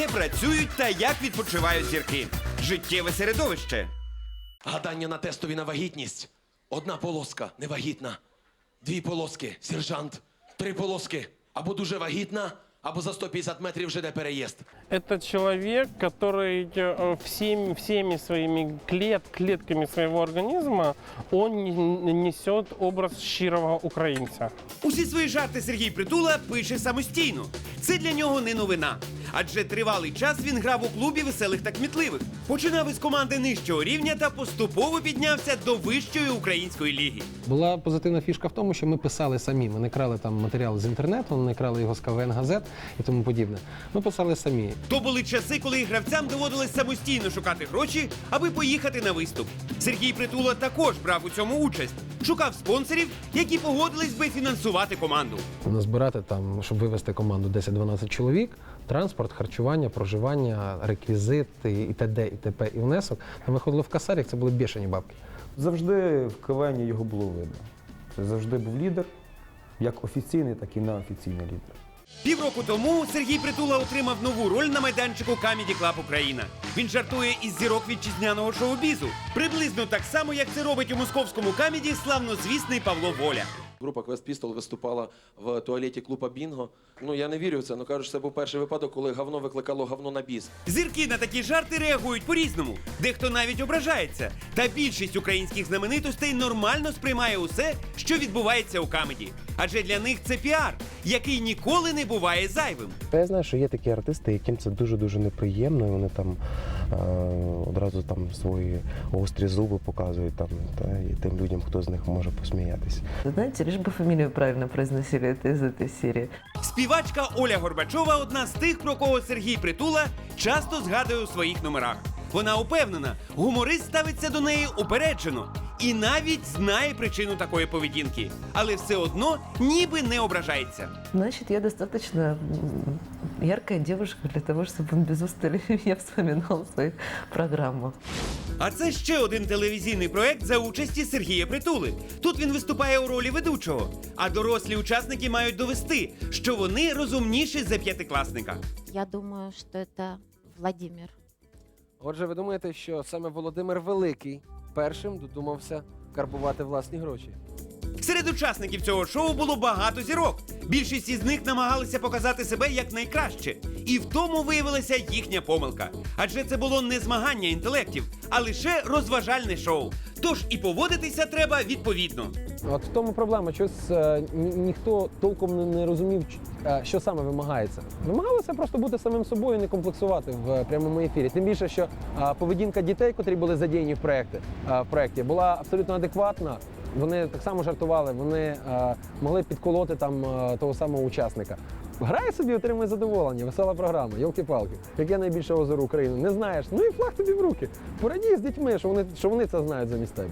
де працюють та як відпочивають зірки. Життєве середовище. Гадання на тестові на вагітність. Одна полоска невагітна. Дві полоски сержант. Три полоски. Або дуже вагітна, або за 150 метрів вже де переїзд. Это человек, который э, всеми, всеми своими клет, клетками своего организма, он не- несет образ щирого українця. Усі свої жарти Сергій Притула пише самостійно. Це для нього не новина. Адже тривалий час він грав у клубі веселих та кмітливих. Починав із команди нижчого рівня та поступово піднявся до вищої української ліги. Була позитивна фішка в тому, що ми писали самі. Ми не крали там матеріал з інтернету, не крали його з КВН газет і тому подібне. Ми писали самі. То були часи, коли гравцям доводилось самостійно шукати гроші, аби поїхати на виступ. Сергій Притула також брав у цьому участь. Шукав спонсорів, які погодились би фінансувати команду. Назбирати там, щоб вивести команду 10-12 чоловік, транспорт, харчування, проживання, реквізити і т.д. і т.п. і внесок. Там виходило в касарік, це були бешені бабки. Завжди в КВН його було видно. Це завжди був лідер, як офіційний, так і неофіційний лідер. Півроку тому Сергій Притула отримав нову роль на майданчику Comedy Club Україна. Він жартує із зірок вітчизняного шоу-бізу. Приблизно так само, як це робить у московському камеді славнозвісний Павло Воля. Група Квест Пістол виступала в туалеті клуба Бінго. Ну я не вірю в це, ну кажуть, це був перший випадок, коли говно викликало говно на біс. Зірки на такі жарти реагують по-різному. Дехто навіть ображається. Та більшість українських знаменитостей нормально сприймає усе, що відбувається у камеді. Адже для них це піар, який ніколи не буває зайвим. Та я знаю, що є такі артисти, яким це дуже дуже неприємно, і вони там одразу там свої гострі зуби показують там, та, і тим людям, хто з них може посміятися. Знаете, лишь бы фамилию правильно произносили это из этой серии. Співачка Оля Горбачова одна з тих, про кого Сергій Притула часто згадує у своїх номерах. Вона упевнена, гуморист ставиться до неї упереджено і навіть знає причину такої поведінки, але все одно ніби не ображається. Значит, я достаточно м, яркая девушка для того, чтобы он без устали меня вспоминал в своих программах. А це ще один телевізійний проект за участі Сергія Притули. Тут він виступає у ролі ведучого. А дорослі учасники мають довести, що вони розумніші за п'ятикласника. Я думаю, что это Владимир. Отже, ви думаєте, що саме Володимир Великий першим додумався карбувати власні гроші? Серед учасників цього шоу було багато зірок. Більшість із них намагалися показати себе як найкраще. І в тому виявилася їхня помилка. Адже це було не змагання інтелектів, а лише розважальне шоу. Тож і поводитися треба відповідно. От в тому проблема, що е, ні- ніхто толком не, не розумів, е, що саме вимагається. Вимагалося просто бути самим собою, не комплексувати в е, прямому ефірі. Тим більше, що е, поведінка дітей, котрі були задіяні в проєкті, е, в проєкті, була абсолютно адекватна. Вони так само жартували, вони е, могли підколоти там е, того самого учасника. Грає собі, отримує задоволення, весела програма, йолки-палки. Яке найбільше озеро України? Не знаєш? Ну і флаг тобі в руки. Порадій з дітьми, що вони, що вони це знають замість тебе.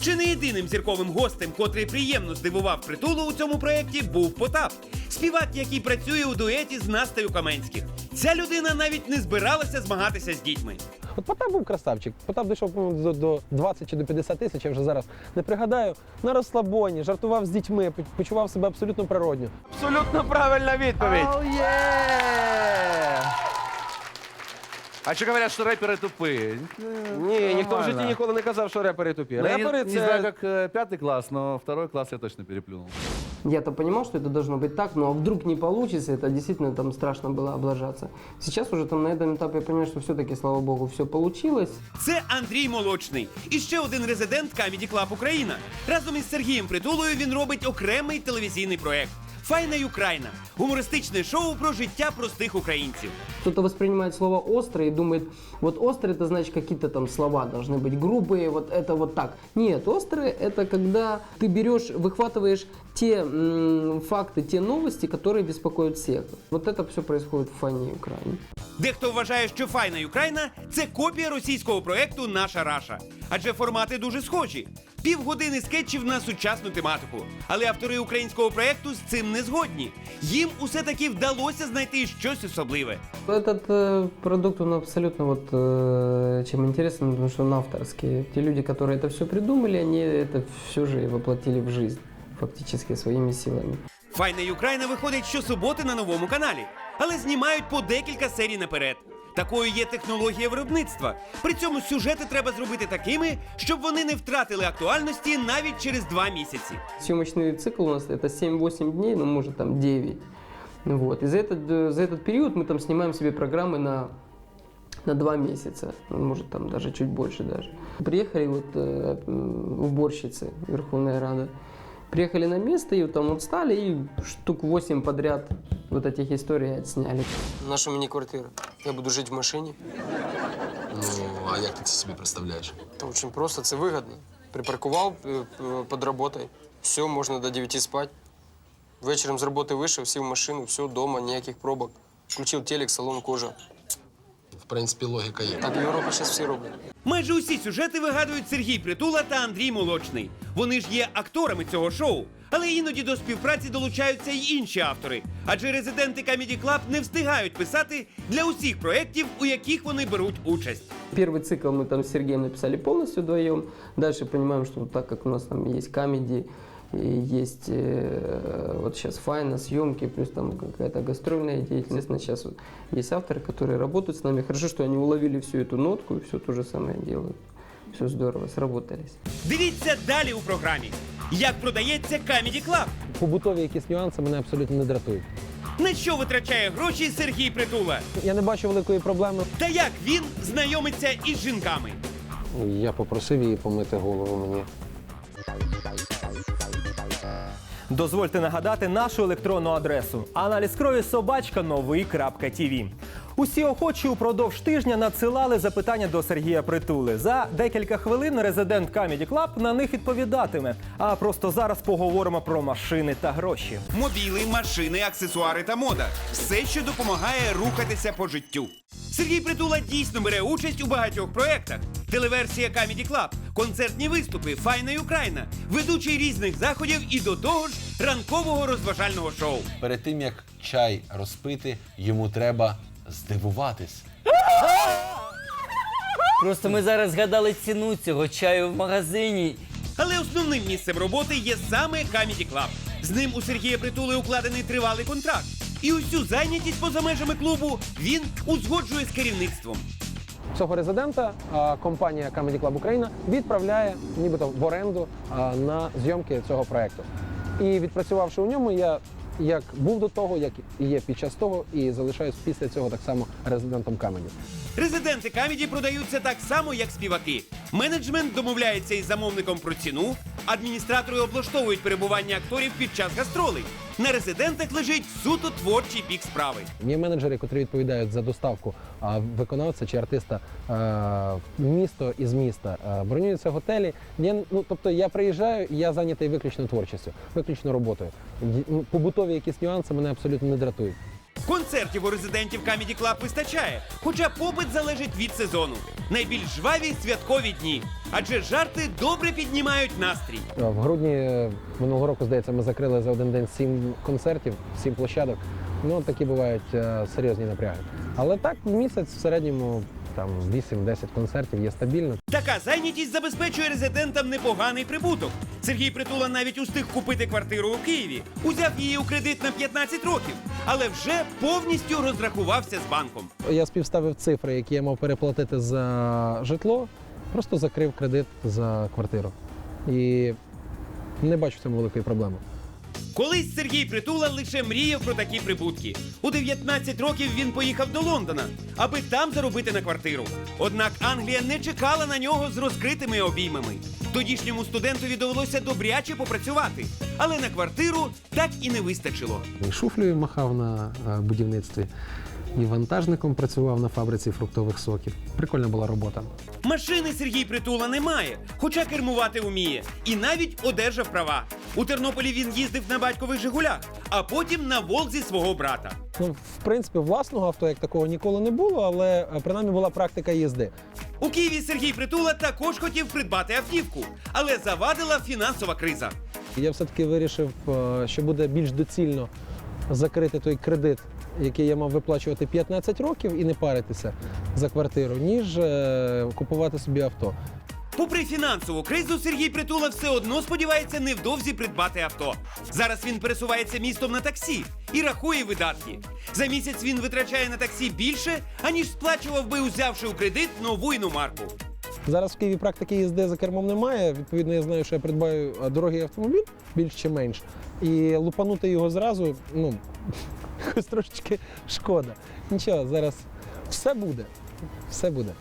Чи не єдиним зірковим гостем, котрий приємно здивував притулу у цьому проєкті, був Потап, співак, який працює у дуеті з Настею Каменських. Ця людина навіть не збиралася змагатися з дітьми. От Потап був красавчик. Потап дійшов по-моєму, до, до 20 чи до 50 тисяч, я вже зараз не пригадаю. На розслабоні, жартував з дітьми, почував себе абсолютно природньо. Абсолютно правильна відповідь. А ще говорять, що репери тупі. Ні, ніхто в житті ніколи не казав, що репери тупі. Ну, я Репери не, це не знаю, как э, пятый класс, но второй класс я точно переплюнул. Я-то понимал, что это должно быть так, но вдруг не получится, это действительно там страшно было облажаться. Сейчас уже там на этом этапе я понимаю, что все-таки, слава богу, все получилось. Це Андрій Молочний і ще один резидент Comedy Club Україна. Разом із Сергієм Притулою він робить окремий телевізійний проект. Файна Юкрайна гумористичне шоу про життя простих українців. Кто-то воспринимает слово «острый» и думает, вот «острый» это значит какие-то там слова должны быть грубые, вот это вот так. Нет, «острый» это когда ты берешь, выхватываешь те м, факты, те новости, которые беспокоят всех. Вот это все происходит в фане Украины. Дехто вважає, що Файна Юкрайна це копія російського проекту Наша Раша. Адже формати дуже схожі. Півгодини скетчів на сучасну тематику. Але автори українського проекту з цим не згодні. Їм усе таки вдалося знайти щось особливе. Этот э, продукт, он абсолютно вот э, чем интересен, потому что он авторский. Те люди, которые это все придумали, они это все же и воплотили в жизнь, фактически своими силами. Файна Юкрайна виходить щосуботи на новому каналі. але знімають по декілька серій наперед. Такою є технологія виробництва. При цьому сюжети треба зробити такими, щоб вони не втратили актуальності навіть через два місяці. Съемочный цикл у нас это 7-8 дней, ну может там 9. Ну Вот. И за этот, э, за этот период мы там снимаем себе программы на, на 2 месяца, ну, может там даже чуть больше даже. Приехали вот э, м, уборщицы Верховная Рада, приехали на место и там вот стали и штук 8 подряд вот этих историй отсняли. Наша мини-квартира. Я буду жить в машині. Ну, а як ти це собі представляєш? Та Очень просто, це вигідно. Припаркував е, е, під роботою. Все, можна до 9 спати. Вечором з роботи вийшов, сів в машину, все, вдома, ніяких пробок. Включив телек, салон кожа. Принципі, логіка є. Так в Європі зараз всі роблять. Майже усі сюжети вигадують Сергій Притула та Андрій Молочний. Вони ж є акторами цього шоу. Але іноді до співпраці долучаються й інші автори. Адже резиденти Comedy Club не встигають писати для усіх проєктів, у яких вони беруть участь. Первый цикл мы там с Сергеем написали полностью вдвоем. Дальше понимаем, что так как у нас там есть камеди, есть э, вот сейчас файна, съемки, плюс там какая-то гастрольная деятельность. Сейчас вот есть авторы, которые работают с нами. Хорошо, что они уловили всю эту нотку и все то же самое делают. Все здорово, сработались. Дивіться далі у програмі. Як продається Comedy Club? Побутові якісь нюанси мене абсолютно не дратують. На що витрачає гроші Сергій Притула? Я не бачу великої проблеми. Та як він знайомиться із жінками? Я попросив її помити голову мені. Дозвольте нагадати нашу електронну адресу аналіз крові собачка новий.тв. Усі охочі упродовж тижня надсилали запитання до Сергія Притули. За декілька хвилин резидент Comedy Club на них відповідатиме. А просто зараз поговоримо про машини та гроші. Мобіли, машини, аксесуари та мода все, що допомагає рухатися по життю. Сергій Притула дійсно бере участь у багатьох проєктах: телеверсія Comedy Club, концертні виступи, Файна і Україна, ведучий різних заходів і до того ж ранкового розважального шоу. Перед тим як чай розпити, йому треба здивуватись. Просто ми зараз згадали ціну цього чаю в магазині. Але основним місцем роботи є саме Comedy Club. З ним у Сергія Притули укладений тривалий контракт. І усю зайнятість поза межами клубу він узгоджує з керівництвом. Цього резидента а, компанія Comedy Club Україна відправляє нібито в оренду а, на зйомки цього проекту. І відпрацювавши у ньому, я як був до того, як і є під час того, і залишаюсь після цього так само резидентом камеді. Резиденти Камеді продаються так само, як співаки. Менеджмент домовляється із замовником про ціну, адміністратори облаштовують перебування акторів під час гастролей. На резидентах лежить суто творчий бік справи. Є менеджери, котрі відповідають за доставку виконавця чи артиста в місто із міста. Бронюються готелі. Я, ну, тобто я приїжджаю, я зайнятий виключно творчістю, виключно роботою. Ну, Побутові якісь нюанси мене абсолютно не дратують. Концертів у резидентів Comedy Club вистачає, хоча попит залежить від сезону. Найбільш жваві святкові дні, адже жарти добре піднімають настрій. В грудні е, минулого року, здається, ми закрили за один день сім концертів, сім площадок. Ну, такі бувають е, серйозні напряги. Але так, в місяць в середньому там 8-10 концертів є стабільно. Така зайнятість забезпечує резидентам непоганий прибуток. Сергій Притула навіть устиг купити квартиру у Києві, узяв її у кредит на 15 років, але вже повністю розрахувався з банком. Я співставив цифри, які я мав переплатити за житло, просто закрив кредит за квартиру. І не бачу в цьому великої проблеми. Колись Сергій Притула лише мріяв про такі прибутки. У 19 років він поїхав до Лондона, аби там заробити на квартиру. Однак Англія не чекала на нього з розкритими обіймами. Тодішньому студентові довелося добряче попрацювати, але на квартиру так і не вистачило. Шуфлею махав на е, будівництві, і вантажником працював на фабриці фруктових соків. Прикольна була робота. Машини Сергій Притула не має, хоча кермувати вміє, і навіть одержав права. У Тернополі він їздив на батькових Жигулях, а потім на Волзі свого брата. Ну, в принципі, власного авто як такого ніколи не було, але е, принаймні була практика їзди. У Києві Сергій Притула також хотів придбати автівку, але завадила фінансова криза. Я все-таки вирішив, е, що буде більш доцільно закрити той кредит, який я мав виплачувати 15 років, і не паритися за квартиру, ніж е, купувати собі авто. Попри фінансову кризу, Сергій Притула все одно сподівається невдовзі придбати авто. Зараз він пересувається містом на таксі і рахує видатки. За місяць він витрачає на таксі більше, аніж сплачував би, узявши у кредит нову іномарку. Зараз в Києві практики їзди за кермом немає. Відповідно, я знаю, що я придбаю дорогий автомобіль більш чи менш. І лупанути його зразу, ну, якось трошечки шкода. Нічого, зараз все буде. Все буде.